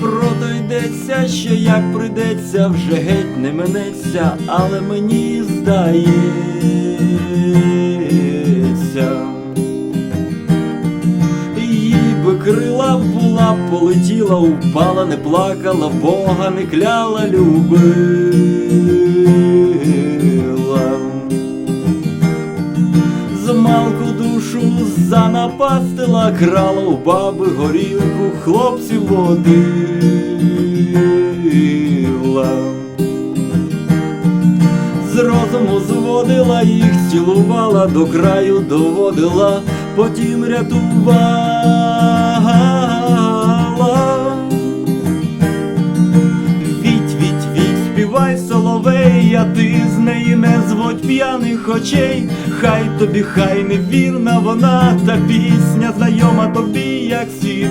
Прото йдеться, що як прийдеться, вже геть не минеться, але мені здається, їй би крила була, полетіла, упала, не плакала, Бога не кляла, любить. Занапастила, крала у баби горілку, хлопців водила. З розуму зводила їх, цілувала, до краю доводила, потім рятувала. Віть, віть, віть, співай соловей, а ти з неї не зводь п'яних очей. Хай тобі, хай невірна вона, та пісня знайома тобі, як світ.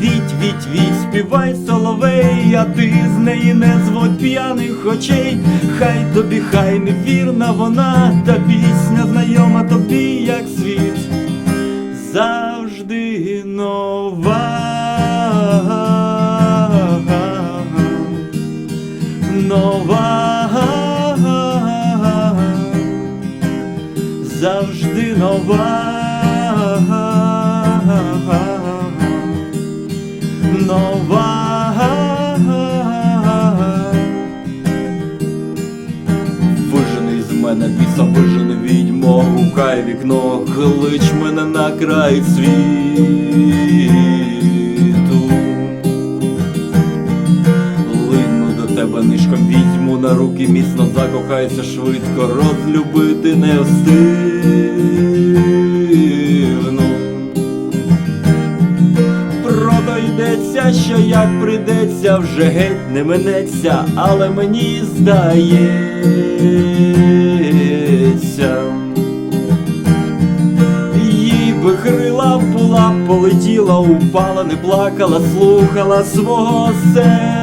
Віть, віть, віть, співай соловей, а ти з неї не зводь п'яних очей. Хай тобі, хай невірна вона, та пісня знайома тобі, як світ. Завжди нова. Нова, завжди нова, нова. Вижений з мене біса, вижений відьмо, гукай вікно, клич мене на край світу. Лину до тебе нишком на руки, міцно закохайся швидко, розлюбити не встигну. Продойдеться, що як прийдеться, вже геть не минеться, але мені здається. Крила була, полетіла, упала, не плакала, слухала свого серця.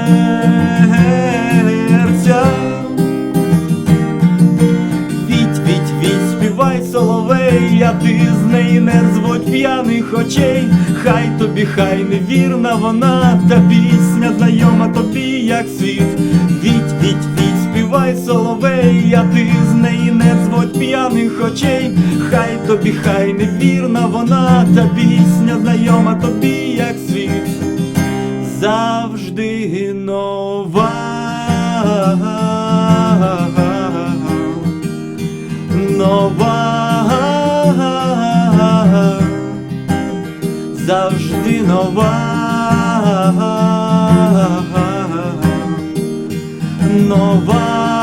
Співай соловей, а ти з неї не зводь п'яних очей. Хай тобі, хай невірна вона, та пісня знайома тобі, як світ. Віть, віть, віть, співай соловей, а ти з неї не зводь п'яних очей. Хай тобі, хай невірна вона, та пісня знайома тобі, як світ. Завжди завжди нова, нова.